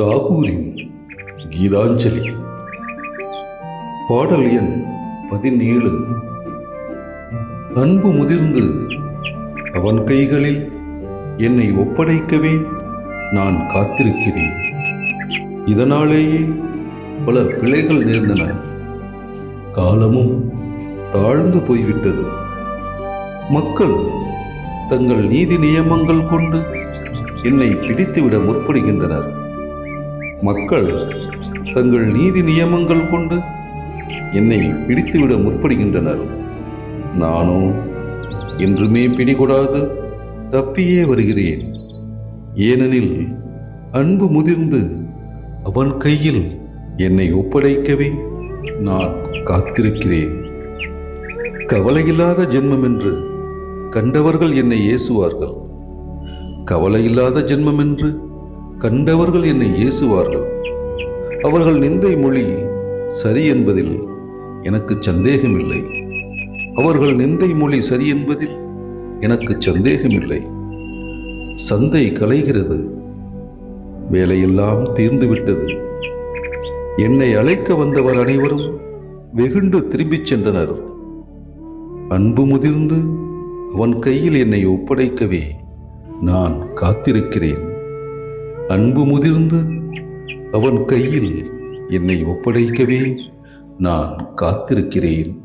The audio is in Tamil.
தாகூரின் கீதாஞ்சலி. பாடல் எண் பதினேழு. அன்பு முதிர்ந்து அவன் கைகளில் என்னை ஒப்படைக்கவே நான் காத்திருக்கிறேன். இதனாலேயே பல பிழைகள் நேர்ந்தன. காலமும் தாழ்ந்து போய்விட்டது. மக்கள் தங்கள் நீதி நியமங்கள் கொண்டு என்னை பிடித்துவிட முற்படுகின்றனர். மக்கள் தங்கள் நீதி நியமங்கள் கொண்டு என்னை பிடித்துவிட முற்படுகின்றனர். நானோ என்றுமே பிடிகொடாது தப்பியே வருகிறேன். ஏனெனில் அன்பு முதிர்ந்து அவன் கையில் என்னை ஒப்படைக்கவே நான் காத்திருக்கிறேன். கவலையில்லாத ஜென்மம் என்று கண்டவர்கள் என்னை ஏசுவார்கள். கவலையில்லாத ஜென்மம் என்று கண்டவர்கள் என்னை ஏசுவார்கள். அவர்கள் நிந்தை மொழி சரி என்பதில் எனக்கு சந்தேகமில்லை. அவர்கள் நிந்தை மொழி சரி என்பதில் எனக்கு சந்தேகமில்லை. சந்தை கலைகிறது. வேலையெல்லாம் தீர்ந்துவிட்டது. என்னை அழைக்க வந்தவர் அனைவரும் வெகுண்டு திரும்பிச் சென்றனர். அன்பு முதிர்ந்து அவன் கையில் என்னை ஒப்படைக்கவே நான் காத்திருக்கிறேன். அன்பு முதிர்ந்து அவன் கையில் என்னை ஒப்படைக்கவே நான் காத்திருக்கிறேன்.